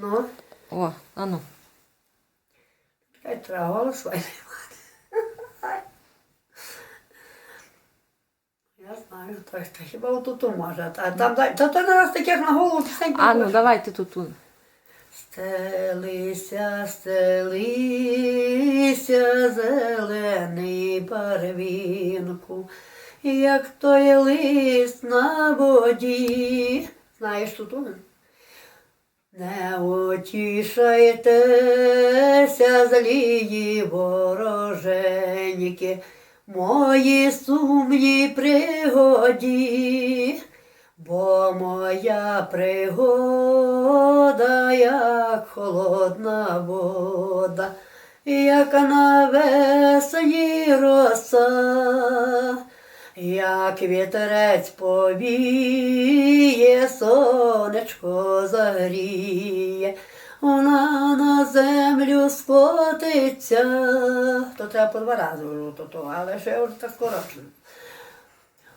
Ну, О, а ну. чекай, треба голос свій. Я знаю, так, та хіба отут може. Та, там, дай- та то нараз таких на голову пісень А ну давайте тут. тут. Стелися, стелися, зелений барвінку, як той лист на воді. Знаєш тут? он? Не утішайтеся, злії вороженьки, мої сумні пригоді. Бо моя пригода, як холодна вода, як навесні роса, як вітерець повіє, сонечко загріє, вона на землю скотиться. То треба по два рази, то, то, але ще вже так скорочено.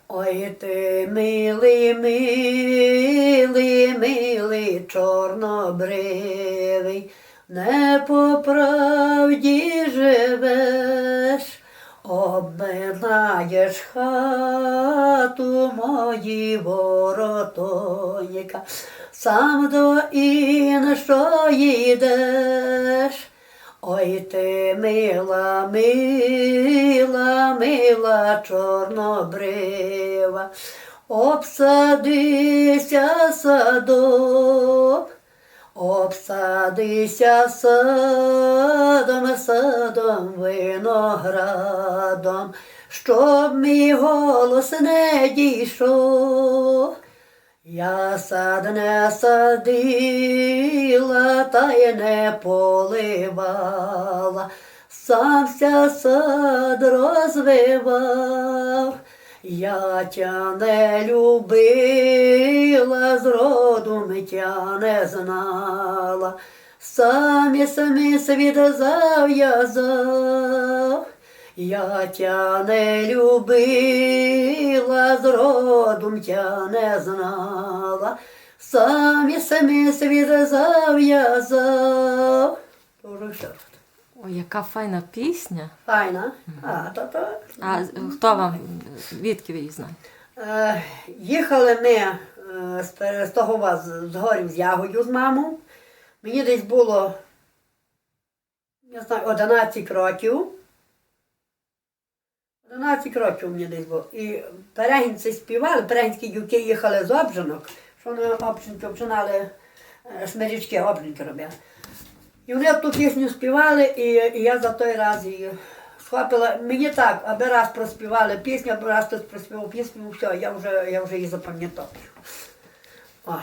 Ой ти милий, милий, милий, чорнобривий, не по правді обминаєш хату мої воротоніка, сам до іншої йдеш. Ой ти мила, мила, мила чорнобрива, обсадися садом, обсадися садом, садом, виноградом, щоб мій голос не дійшов. Я сад не садила, та й не поливала, самся сад розвивав. Я тя не любила, зроду тя не знала, самі самі світ зав'язав. Я тя не любила, зродом тя не знала, самі самі світ зав'язав. Ой, яка файна пісня. Файна. А, то, то. А хто вам відки ви її знаєте? Е, їхали ми е, з, з того вас з горів з ягодю з мамою. Мені десь було, я знаю, 11 років. 11 років мені десь було. І перегінці співали, перегінські дівки їхали з обжинок, що вони обжинки обжинали, е, смирічки обжинки робили. І вони ту пісню співали, і, і я за той раз її схопила. Мені так, аби раз проспівали пісню, аби раз хтось проспівав пісню, все, я вже, я вже її запам'ятовую. О,